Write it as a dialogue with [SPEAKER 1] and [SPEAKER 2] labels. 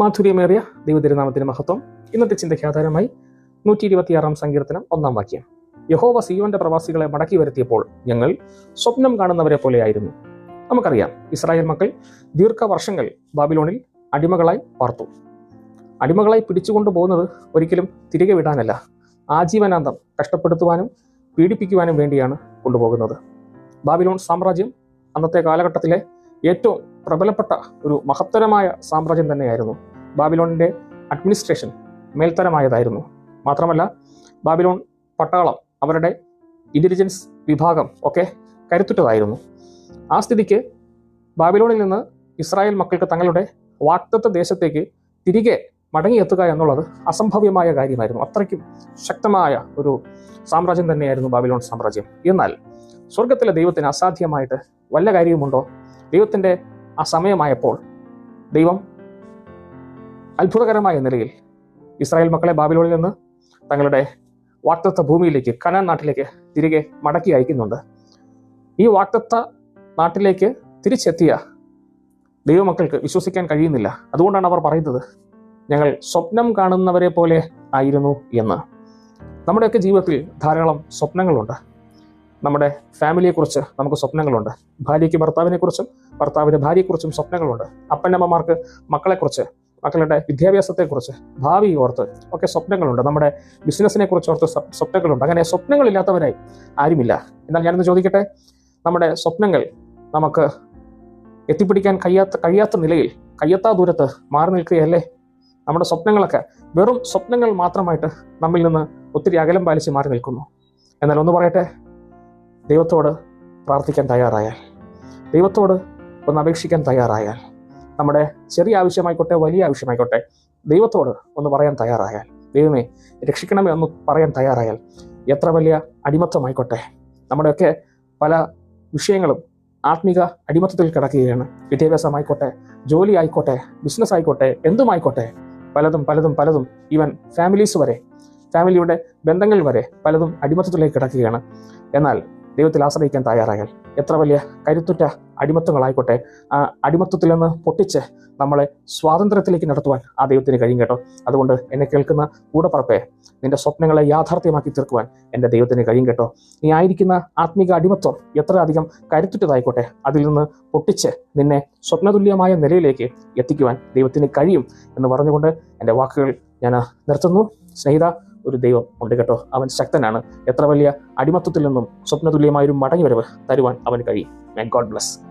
[SPEAKER 1] മാധുര്യമേറിയ ദൈവതിരുനാമത്തിന് മഹത്വം. ഇന്നത്തെ ചിന്തയ്ക്ക് ആധാരമായി നൂറ്റി ഇരുപത്തിയാറാം സങ്കീർത്തനം ഒന്നാം വാക്യം. യഹോവ സീയോന്റെ പ്രവാസികളെ മടക്കി വരുത്തിയപ്പോൾ ഞങ്ങൾ സ്വപ്നം കാണുന്നവരെ പോലെയായിരുന്നു. നമുക്കറിയാം ഇസ്രായേൽ മക്കൾ ദീർഘവർഷങ്ങൾ ബാബിലോണിൽ അടിമകളായി പാർത്തു. അടിമകളായി പിടിച്ചുകൊണ്ടു പോകുന്നത് ഒരിക്കലും തിരികെ വിടാനല്ല. ആജീവനാന്തം കഷ്ടപ്പെടുത്തുവാനും പീഡിപ്പിക്കുവാനും വേണ്ടിയാണ് കൊണ്ടുപോകുന്നത്. ബാബിലോൺ സാമ്രാജ്യം അന്നത്തെ കാലഘട്ടത്തിലെ ഏറ്റവും പ്രബലപ്പെട്ട ഒരു മഹത്തരമായ സാമ്രാജ്യം തന്നെയായിരുന്നു. ബാബിലോണിന്റെ അഡ്മിനിസ്ട്രേഷൻ മേൽത്തരമായതായിരുന്നു. മാത്രമല്ല ബാബിലോൺ പട്ടാളം അവരുടെ ഇന്റലിജൻസ് വിഭാഗം ഒക്കെ കരുത്തുറ്റതായിരുന്നു. ആ സ്ഥിതിക്ക് ബാബിലോണിൽ നിന്ന് ഇസ്രായേൽ മക്കൾക്ക് തങ്ങളുടെ വാക്തത്വ ദേശത്തേക്ക് തിരികെ മടങ്ങിയെത്തുക എന്നുള്ളത് അസംഭവ്യമായ കാര്യമായിരുന്നു. അത്രയ്ക്കും ശക്തമായ ഒരു സാമ്രാജ്യം തന്നെയായിരുന്നു ബാബിലോൺ സാമ്രാജ്യം. എന്നാൽ സ്വർഗത്തിലെ ദൈവത്തിന് അസാധ്യമായിട്ട് വല്ല കാര്യവുമുണ്ടോ? ദൈവത്തിന്റെ ആ സമയമായപ്പോൾ ദൈവം അത്ഭുതകരമായ നിലയിൽ ഇസ്രായേൽ മക്കളെ ബാബിലോണിൽ നിന്ന് തങ്ങളുടെ വാക്തത്വ ഭൂമിയിലേക്ക് കനാൻ നാട്ടിലേക്ക് തിരികെ മടക്കി അയക്കുന്നുണ്ട്. ഈ വാക്തത്വ നാട്ടിലേക്ക് തിരിച്ചെത്തിയ ദൈവമക്കൾക്ക് വിശ്വസിക്കാൻ കഴിയുന്നില്ല. അതുകൊണ്ടാണ് അവർ പറയുന്നത് ഞങ്ങൾ സ്വപ്നം കാണുന്നവരെ പോലെ ആയിരുന്നു എന്ന്. നമ്മുടെയൊക്കെ ജീവിതത്തിൽ ധാരാളം സ്വപ്നങ്ങളുണ്ട്. നമ്മുടെ ഫാമിലിയെക്കുറിച്ച് നമുക്ക് സ്വപ്നങ്ങളുണ്ട്. ഭാര്യയ്ക്ക് ഭർത്താവിനെക്കുറിച്ചും ഭർത്താവിന് ഭാര്യയെക്കുറിച്ചും സ്വപ്നങ്ങളുണ്ട്. അപ്പനമ്മമാർക്ക് മക്കളെക്കുറിച്ച് മക്കളുടെ വിദ്യാഭ്യാസത്തെക്കുറിച്ച് ഭാവി ഓർത്ത് ഒക്കെ സ്വപ്നങ്ങളുണ്ട്. നമ്മുടെ ബിസിനസ്സിനെ കുറിച്ച് ഓർത്ത് സ്വ- സ്വപ്നങ്ങളുണ്ട്. അങ്ങനെ സ്വപ്നങ്ങളില്ലാത്തവരായി ആരുമില്ല. എന്നാൽ ഞാനൊന്ന് ചോദിക്കട്ടെ? നമ്മുടെ സ്വപ്നങ്ങൾ നമുക്ക് എത്തിപ്പിടിക്കാൻ കഴിയാത്ത കഴിയാത്ത നിലയിൽ കയ്യത്താ ദൂരത്ത് മാറി നിൽക്കുകയല്ലേ? നമ്മുടെ സ്വപ്നങ്ങളൊക്കെ വെറും സ്വപ്നങ്ങൾ മാത്രമായിട്ട് നമ്മിൽ നിന്ന് ഒത്തിരി അകലം പാലിച്ച് മാറി നിൽക്കുന്നു. എന്നാൽ ഒന്ന് പറയട്ടെ? ദൈവത്തോട് പ്രാർത്ഥിക്കാൻ തയ്യാറായാൽ ദൈവത്തോട് ഒന്ന് അപേക്ഷിക്കാൻ തയ്യാറായാൽ നമ്മുടെ ചെറിയ ആവശ്യമായിക്കോട്ടെ വലിയ ആവശ്യമായിക്കോട്ടെ ദൈവത്തോട് ഒന്ന് പറയാൻ തയ്യാറായാൽ ദൈവമേ രക്ഷിക്കണമേ ഒന്ന് പറയാൻ തയ്യാറായാൽ എത്ര വലിയ അടിമത്തമായിക്കോട്ടെ. നമ്മുടെയൊക്കെ പല വിഷയങ്ങളും ആത്മീക അടിമത്തത്തിൽ കിടക്കുകയാണ്. വിദ്യാഭ്യാസമായിക്കോട്ടെ ജോലി ആയിക്കോട്ടെ ബിസിനസ് ആയിക്കോട്ടെ എന്തുമായിക്കോട്ടെ പലതും പലതും പലതും ഈവൻ ഫാമിലീസ് വരെ ഫാമിലിയുടെ ബന്ധങ്ങൾ വരെ പലതും അടിമത്തത്തിലേക്ക് കിടക്കുകയാണ്. എന്നാൽ ദൈവത്തിൽ ആശ്രയിക്കാൻ തയ്യാറായാൽ. എത്ര വലിയ കരുത്തുറ്റ അടിമത്തങ്ങളായിക്കോട്ടെ ആ അടിമത്വത്തിൽ നിന്ന് പൊട്ടിച്ച് നമ്മളെ സ്വാതന്ത്ര്യത്തിലേക്ക് നടത്തുവാൻ ആ ദൈവത്തിന് കഴിയും കേട്ടോ. അതുകൊണ്ട് എന്നെ കേൾക്കുന്ന കൂടപ്പറപ്പെ നിന്റെ സ്വപ്നങ്ങളെ യാഥാർത്ഥ്യമാക്കി തീർക്കുവാൻ എന്റെ ദൈവത്തിന് കഴിയും കേട്ടോ. നീ ആയിരിക്കുന്ന ആത്മീക അടിമത്വം എത്ര അധികം കരുത്തുറ്റതായിക്കോട്ടെ അതിൽ നിന്ന് പൊട്ടിച്ച് നിന്നെ സ്വപ്നതുല്യമായ നിലയിലേക്ക് എത്തിക്കുവാൻ ദൈവത്തിന് കഴിയും എന്ന് പറഞ്ഞുകൊണ്ട് എന്റെ വാക്കുകൾ ഞാൻ നിർത്തുന്നു. സ്നേഹിത ഒരു ദൈവം ഉണ്ട് കേട്ടോ. അവൻ ശക്തനാണ്. എത്ര വലിയ അടിമത്തത്തിൽ നിന്നും സ്വപ്നതുല്യമായൊരു മടങ്ങി വരവ് തരുവാൻ അവന് കഴിയും. God bless